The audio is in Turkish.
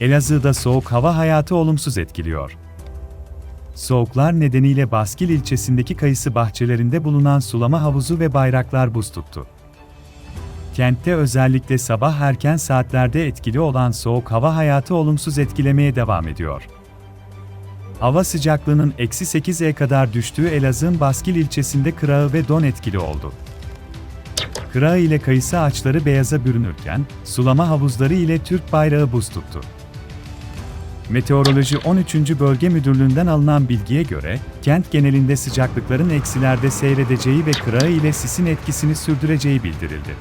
Elazığ'da soğuk hava hayatı olumsuz etkiliyor. Soğuklar nedeniyle Baskil ilçesindeki kayısı bahçelerinde bulunan sulama havuzu ve bayraklar buz tuttu. Kentte özellikle sabah erken saatlerde etkili olan soğuk hava hayatı olumsuz etkilemeye devam ediyor. Hava sıcaklığının eksi 8'e kadar düştüğü Elazığ'ın Baskil ilçesinde kırağı ve don etkili oldu. Kırağı ile kayısı ağaçları beyaza bürünürken, sulama havuzları ile Türk bayrağı buz tuttu. Meteoroloji 13. Bölge Müdürlüğü'nden alınan bilgiye göre, kent genelinde sıcaklıkların eksilerde seyredeceği ve kırağı ile sisin etkisini sürdüreceği bildirildi.